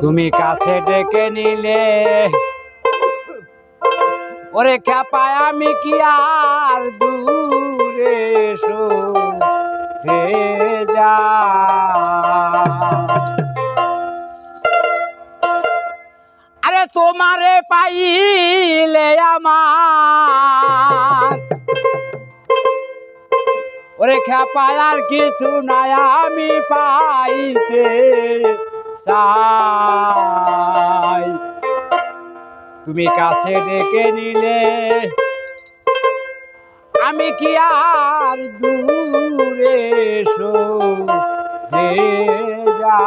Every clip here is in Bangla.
তুমি কাছে ডেকে নিলে। ওরে খ্যাপায় আমি কি আর দূরে আরে তোমারে পাইলে আমার। ওরে খ্যাপায় আর কিছু নাই আমি পাইতে। চাই। তুমি কাছে ডেকে নিলে আমি কি আর দূরে সো যা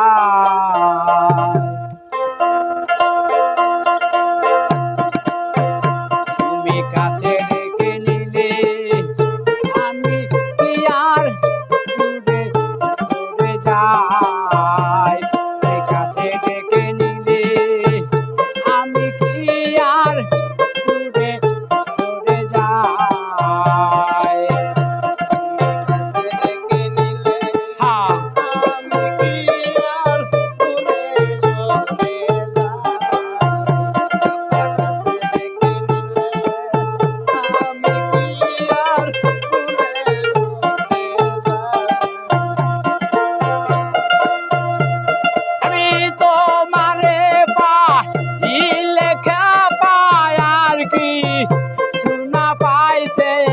হইতে